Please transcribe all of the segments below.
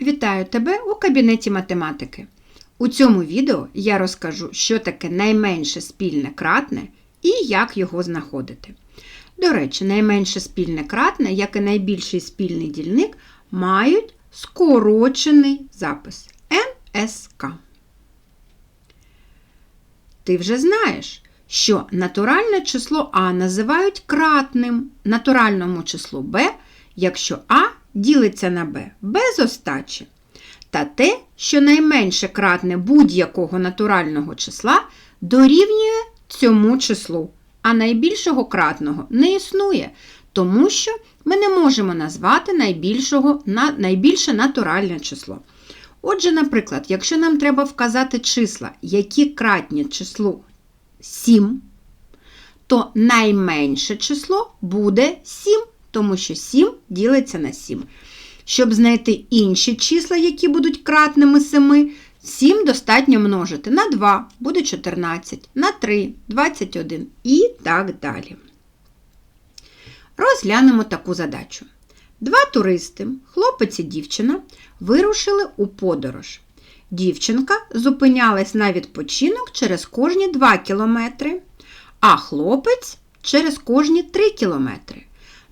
Вітаю тебе у кабінеті математики. У цьому відео я розкажу, що таке найменше спільне кратне і як його знаходити. До речі, найменше спільне кратне, як і найбільший спільний дільник, мають скорочений запис НСК. Ти вже знаєш, що натуральне число А називають кратним натуральному числу Б, якщо А ділиться на Б без остачі. Та те, що найменше кратне будь-якого натурального числа дорівнює цьому числу, а найбільшого кратного не існує, тому що ми не можемо назвати найбільшого, на, найбільше натуральне число. Отже, наприклад, якщо нам треба вказати числа, які кратні числу 7, то найменше число буде 7, тому що 7 ділиться на 7. Щоб знайти інші числа, які будуть кратними 7, 7 достатньо множити на 2, буде 14, на 3, 21 і так далі. Розглянемо таку задачу. Два туристи, хлопець і дівчина, вирушили у подорож. Дівчинка зупинялась на відпочинок через кожні 2 кілометри, а хлопець через кожні 3 кілометри.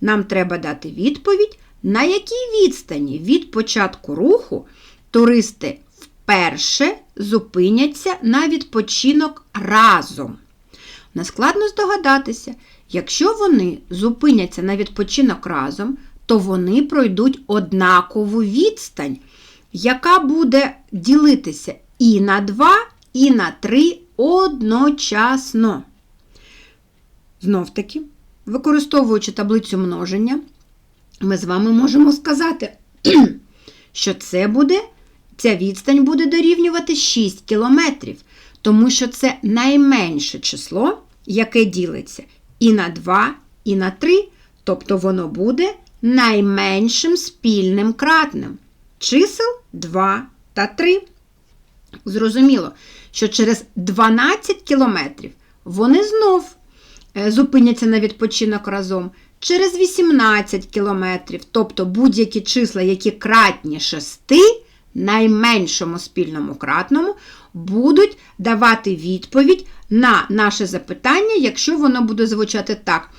Нам треба дати відповідь, на якій відстані від початку руху туристи вперше зупиняться на відпочинок разом. Нескладно здогадатися, якщо вони зупиняться на відпочинок разом, то вони пройдуть однакову відстань, яка буде ділитися і на 2, і на 3 одночасно. Знов таки, використовуючи таблицю множення, ми з вами можемо сказати, що це буде, ця відстань буде дорівнювати 6 кілометрів, тому що це найменше число, яке ділиться і на 2, і на 3, тобто воно буде найменшим спільним кратним. Чисел 2 та 3. Зрозуміло, що через 12 кілометрів вони знов зупиняться на відпочинок разом. Через 18 кілометрів, тобто будь-які числа, які кратні 6, найменшому спільному кратному, будуть давати відповідь на наше запитання, якщо воно буде звучати так,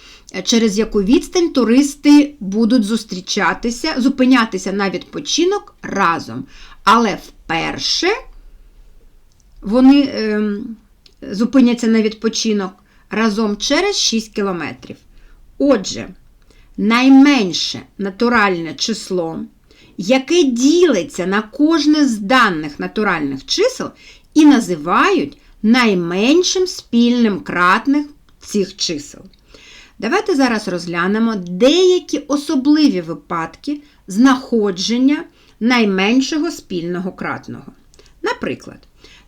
через яку відстань туристи будуть зустрічатися, зупинятися на відпочинок разом. Але вперше вони е, зупиняться на відпочинок разом через 6 кілометрів. Отже, найменше натуральне число, яке ділиться на кожне з даних натуральних чисел і називають найменшим спільним кратних цих чисел. Давайте зараз розглянемо деякі особливі випадки знаходження найменшого спільного кратного. Наприклад,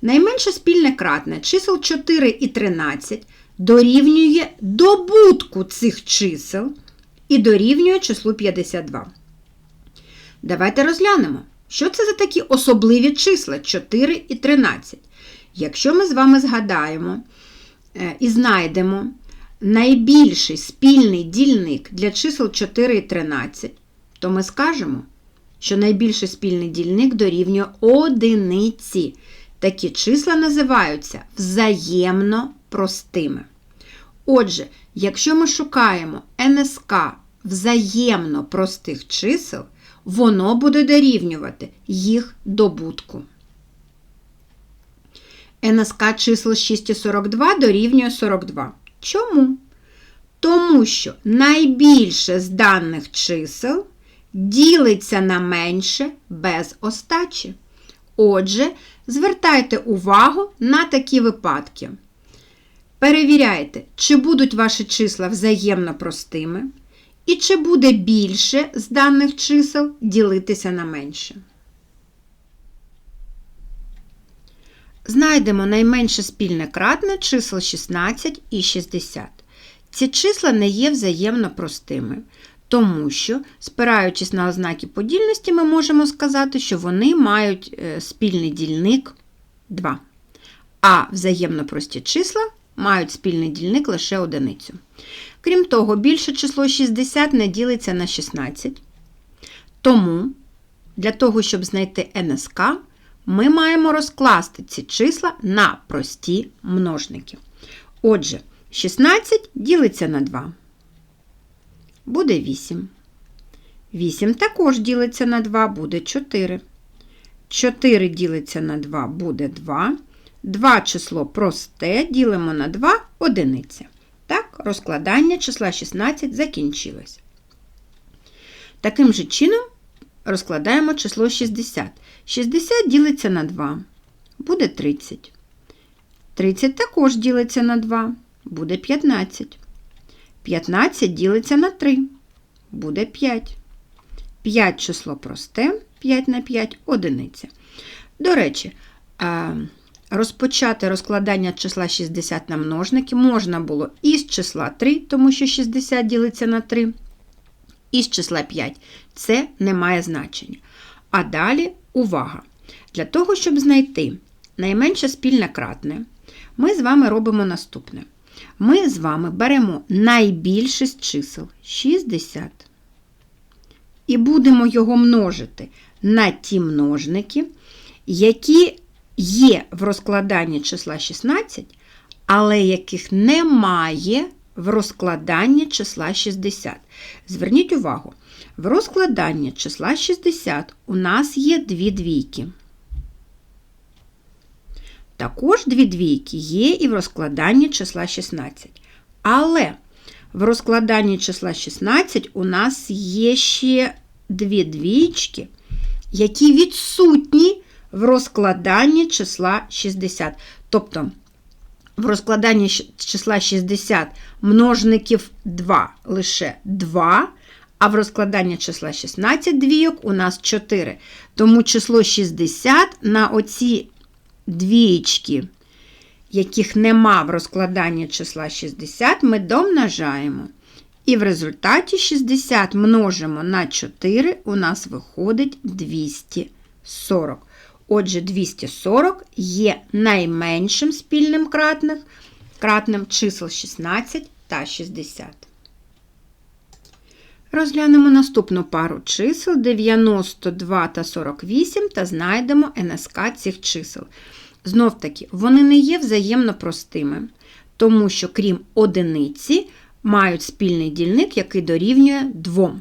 найменше спільне кратне чисел 4 і 13 дорівнює добутку цих чисел і дорівнює числу 52. Давайте розглянемо, що це за такі особливі числа 4 і 13. Якщо ми з вами згадаємо е, і знайдемо найбільший спільний дільник для чисел 4 і 13, то ми скажемо, що найбільший спільний дільник дорівнює одиниці. Такі числа називаються взаємно простими. Отже, якщо ми шукаємо НСК взаємно простих чисел, воно буде дорівнювати їх добутку. НСК чисел 6 і 42 дорівнює 42. Чому? Тому що найбільше з даних чисел ділиться на менше без остачі. Отже, звертайте увагу на такі випадки. Перевіряйте, чи будуть ваші числа взаємно простими, і чи буде більше з даних чисел ділитися на менше. Знайдемо найменше спільне кратне чисел 16 і 60. Ці числа не є взаємно простими, тому що, спираючись на ознаки подільності, ми можемо сказати, що вони мають е, спільний дільник 2. А взаємно прості числа мають спільний дільник лише одиницю. Крім того, більше число 60 не ділиться на 16. Тому Для того, щоб знайти НСК, ми маємо розкласти ці числа на прості множники. Отже, 16 ділиться на 2. Буде 8. 8 також ділиться на 2, буде 4. 4 ділиться на 2, буде 2. 2 число просте, ділимо на 2 одиниця. Так, розкладання числа 16 закінчилось. Таким же чином розкладаємо число 60. 60 ділиться на 2, буде 30. 30 також ділиться на 2, буде 15. 15 ділиться на 3, буде 5. 5 число просте, 5 на 5 одиниця. До речі, розпочати розкладання числа 60 на множники можна було із числа 3, тому що 60 ділиться на 3, із числа 5. Це не має значення. А далі увага! Для того, щоб знайти найменше спільне кратне, ми з вами робимо наступне. Ми з вами беремо найбільше з чисел 60. І будемо його множити на ті множники, які є в розкладанні числа 16, але яких немає в розкладанні числа 60. Зверніть увагу, в розкладанні числа 60 у нас є дві двійки. Також дві двійки є і в розкладанні числа 16. Але в розкладанні числа 16 у нас є ще дві двічки, які відсутні в розкладанні числа 60. Тобто, в розкладанні числа 60 множників 2 лише 2, а в розкладанні числа 16 двійок у нас 4. Тому число 60 на оці двієчки, яких нема в розкладанні числа 60, ми домножаємо. І в результаті 60 множимо на 4, у нас виходить 240. Отже, 240 є найменшим спільним кратним, кратним чисел 16 та 60. Розглянемо наступну пару чисел 92 та 48 та знайдемо НСК цих чисел. Знов таки, вони не є взаємно простими, тому що, крім одиниці, мають спільний дільник, який дорівнює 2.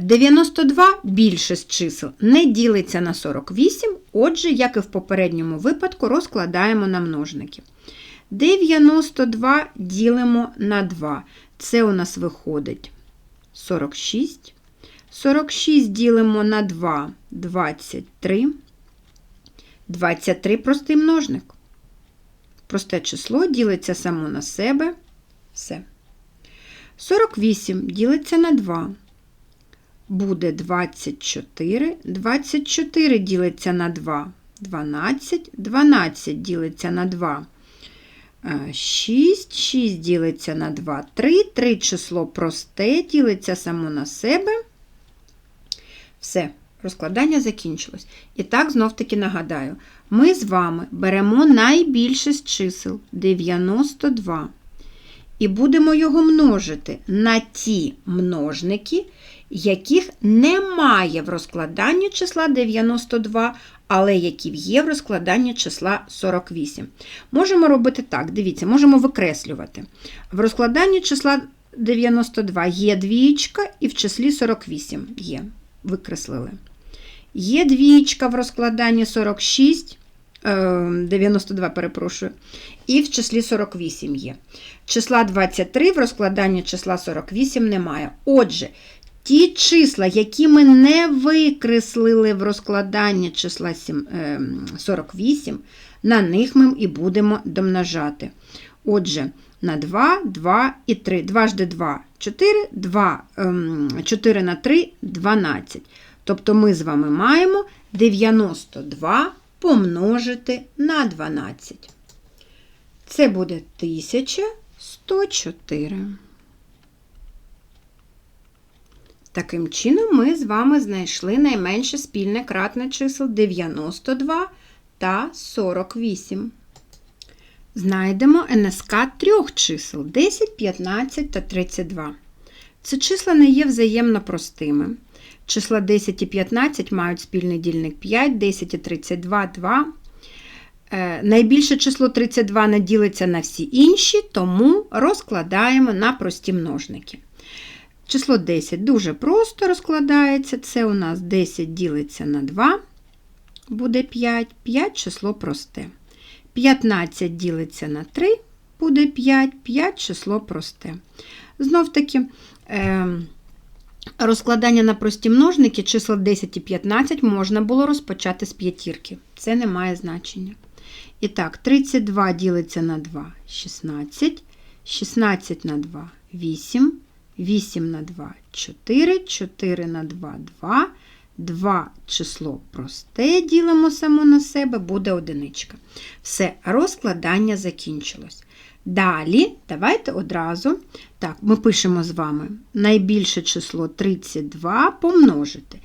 92 е, більше з чисел не ділиться на 48, отже, як і в попередньому випадку, розкладаємо на множники. 92 ділимо на 2. Це у нас виходить 46. 46 ділимо на 2 23. 23 простий множник. Просте число ділиться само на себе. Все. 48 ділиться на 2. Буде 24. 24 ділиться на 2. 12. 12 ділиться на 2. 6, 6 ділиться на 2, 3, 3 число просте, ділиться само на себе. Все, розкладання закінчилось. І так, знов-таки нагадаю, ми з вами беремо найбільше з чисел 92. І будемо його множити на ті множники, яких немає в розкладанні числа 92, але які є в розкладанні числа 48. Можемо робити так, дивіться, можемо викреслювати. В розкладанні числа 92 є двієчка, і в числі 48 є. Викреслили. Є двієчка в розкладанні 46, 92, е, перепрошую, і в числі 48 є. Числа 23 в розкладанні числа 48 немає. Отже, Ті числа, які ми не викреслили в розкладанні числа 48, ем, на них ми і будемо домножати. Отже, на 2, 2 і 3. 2 жди 2 4, 2, 4 на 3 12. Тобто ми з вами маємо 92 помножити на 12. Це буде 1104. Таким чином, ми з вами знайшли найменше спільне кратне чисел 92 та 48. Знайдемо НСК трьох чисел 10, 15 та 32. Ці числа не є взаємно простими. Числа 10 і 15 мають спільний дільник 5, 10 і 32 – 2. Е, Найбільше число 32 не ділиться на всі інші, тому розкладаємо на прості множники. Число 10 дуже просто розкладається. Це у нас 10 ділиться на 2, буде 5. 5 число просте. 15 ділиться на 3, буде 5. 5 число просте. Знов таки, е, розкладання на прості множники числа 10 і 15 можна було розпочати з п'ятірки. Це не має значення. І так, 32 ділиться на 2 16, 16 на 2 8, 8 на 2 4, 4 на 2 2, 2 число просте ділимо само на себе, буде одиничка. Все, розкладання закінчилось. Далі, давайте одразу, так, ми пишемо з вами найбільше число 32 помножити.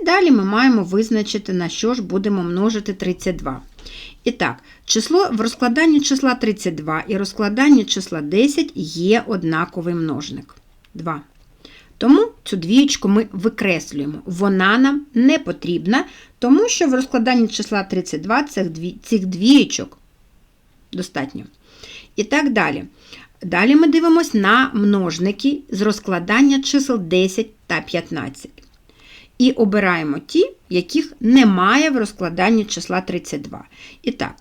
І далі ми маємо визначити, на що ж будемо множити 32. І так, число, в розкладанні числа 32 і розкладанні числа 10 є однаковий множник 2. Тому цю двієчку ми викреслюємо. Вона нам не потрібна, тому що в розкладанні числа 32 цих, дві, цих двієчок достатньо. І так далі. Далі ми дивимося на множники з розкладання чисел 10 та 15. І обираємо ті, яких немає в розкладанні числа 32. І так,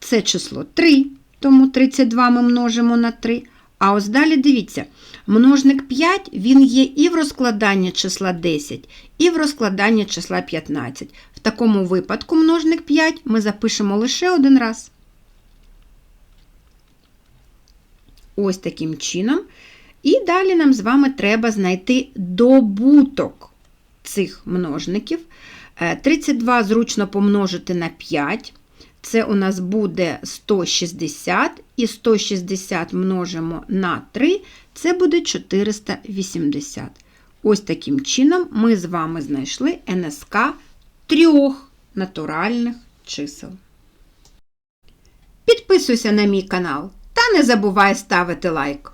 це число 3, тому 32 ми множимо на 3. А ось далі дивіться, множник 5 він є і в розкладанні числа 10, і в розкладанні числа 15. В такому випадку множник 5 ми запишемо лише один раз. Ось таким чином. І далі нам з вами треба знайти добуток цих множників. 32 зручно помножити на 5. Це у нас буде 160, і 160 множимо на 3, це буде 480. Ось таким чином ми з вами знайшли НСК трьох натуральних чисел. Підписуйся на мій канал та не забувай ставити лайк.